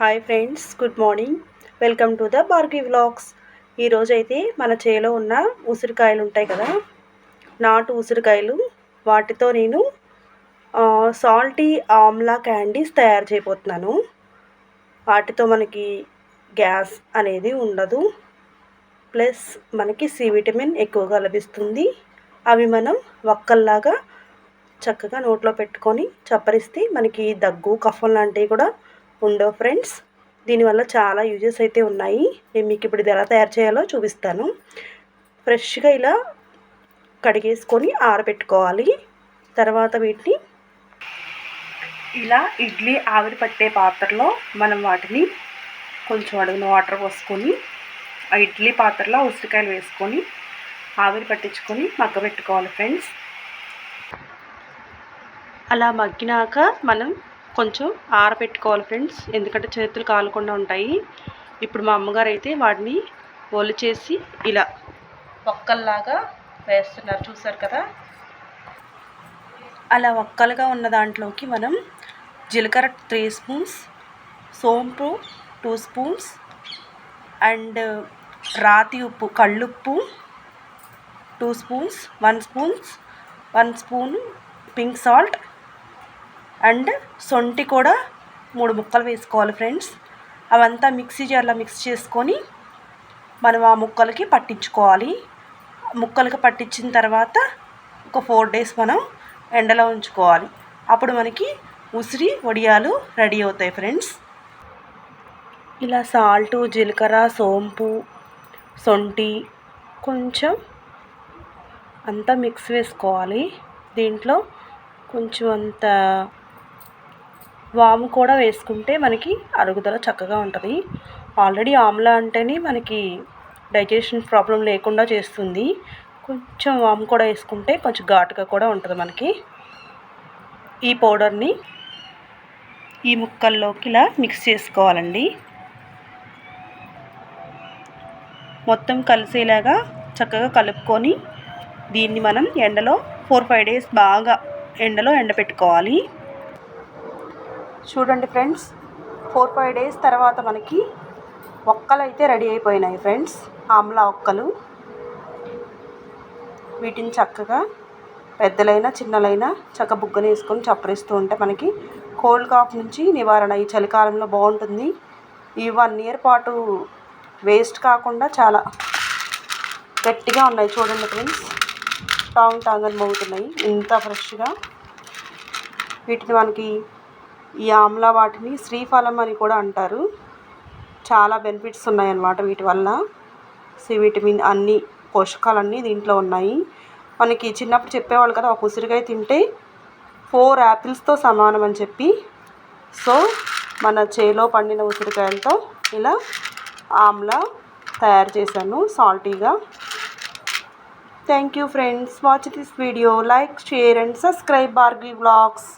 Hi friends good morning welcome to the Bargi vlogs ఈరోజు అయితే మన చేలో ఉన్న ఉసిరికాయలు ఉంటాయి కదా? నాటు ఉసిరికాయలు. వాటితో నేను సాల్టీ ఆమ్లా క్యాండీస్ తయారు చేయబోతున్నాను. వాటితో మనకి గ్యాస్ అనేది ఉండదు. ప్లస్ మనకి సి విటమిన్ ఎక్కువగా లభిస్తుంది. అవి మనం ఒక్కల్లాగా చక్కగా నోట్లో పెట్టుకొని చప్పరిస్తే మనకి దగ్గు కఫం లాంటివి కూడా ఉండవు ఫ్రెండ్స్? దీనివల్ల చాలా యూజెస్ అయితే ఉన్నాయి. నేను మీకు ఇప్పుడు ఇది ఎలా తయారు చేయాలో చూపిస్తాను. ఫ్రెష్గా ఇలా కడిగేసుకొని ఆరబెట్టుకోవాలి. తర్వాత వీటిని ఇలా ఇడ్లీ ఆవిరి పట్టే పాత్రలో మనం వాటిని కొంచెం అడుగున వాటర్ పోసుకొని ఆ ఇడ్లీ పాత్రలో ఉసిరికాయలు వేసుకొని ఆవిరి పట్టించుకొని మగ్గబెట్టుకోవాలి ఫ్రెండ్స్. అలా మగ్గినాక మనం కొంచెం ఆరబెట్టుకోవాలి ఫ్రెండ్స్. ఎందుకంటే చేతులు కాలకుండా ఉంటాయి. ఇప్పుడు మా అమ్మగారు అయితే వాటిని ఒలి చేసి ఇలా ఒక్కల్లాగా వేస్తున్నారు. చూసారు కదా? అలా ఒక్కలుగా ఉన్న దాంట్లోకి మనం జీలకర్ర త్రీ స్పూన్స్ సోంపు టూ స్పూన్స్ అండ్ రాతి ఉప్పు కళ్ళుప్పు two spoons one spoons one spoon pink salt and సొంటి కూడా మూడు ముక్కలు వేసుకోవాలి ఫ్రెండ్స్. అవంతా మిక్సీ జార్లో మిక్స్ చేసుకొని మనం ఆ ముక్కలకి పట్టించుకోవాలి. ముక్కలకి పట్టించిన తర్వాత ఒక ఫోర్ డేస్ మనం ఎండలో ఉంచుకోవాలి. అప్పుడు మనకి ఉసిరి వడియాలు రెడీ అవుతాయి ఫ్రెండ్స్. ఇలా సాల్టు జీలకర్ర సోంపు సొంటి కొంచెం అంతా మిక్స్ వేసుకోవాలి. దీంట్లో కొంచెం అంత వాము కూడా వేసుకుంటే మనకి అరుగుదల చక్కగా ఉంటుంది. ఆల్రెడీ ఆమ్లా అంటేనే మనకి డైజెషన్ ప్రాబ్లం లేకుండా చేస్తుంది. కొంచెం వాము కూడా వేసుకుంటే కొంచెం ఘాటుగా కూడా ఉంటుంది మనకి. ఈ పౌడర్ని ఈ ముక్కల్లోకి ఇలా మిక్స్ చేసుకోవాలండి. మొత్తం కలిసేలాగా చక్కగా కలుపుకొని దీన్ని మనం ఎండలో ఫోర్ ఫైవ్ డేస్ బాగా ఎండలో ఎండపెట్టుకోవాలి. చూడండి ఫ్రెండ్స్ ఫోర్ ఫైవ్ డేస్ తర్వాత మనకి ఒక్కలు అయితే రెడీ అయిపోయినాయి ఫ్రెండ్స్ ఆమ్లా ఒక్కలు. వీటిని చక్కగా పెద్దలైనా చిన్నలైనా చక్క బుగ్గన వేసుకొని చప్పరిస్తూ ఉంటే మనకి కోల్డ్ కాఫ్ నుంచి నివారణ. ఈ చలికాలంలో బాగుంటుంది. ఈ వన్ ఇయర్ పాటు వేస్ట్ కాకుండా చాలా గట్టిగా ఉన్నాయి చూడండి ఫ్రెండ్స్. టాంగ్ టాంగ్ అని మోగుతున్నాయి. ఇంత ఫ్రెష్గా. వీటిని మనకి ఈ ఆమ్లా వాటిని శ్రీఫలం అని కూడా అంటారు. చాలా బెనిఫిట్స్ ఉన్నాయన్నమాట వీటి వల్ల. సి విటమిన్ అన్ని పోషకాలన్నీ దీంట్లో ఉన్నాయి. మనకి చిన్నప్పుడు చెప్పేవాళ్ళు కదా ఒక ఉసిరికాయ తింటే ఫోర్ యాపిల్స్తో సమానం అని చెప్పి. సో మన చేలో పండిన ఉసిరికాయలతో ఇలా ఆమ్లా తయారు చేశాను సాల్టీగా. Thank you friends watch this video like share and subscribe Bargi vlogs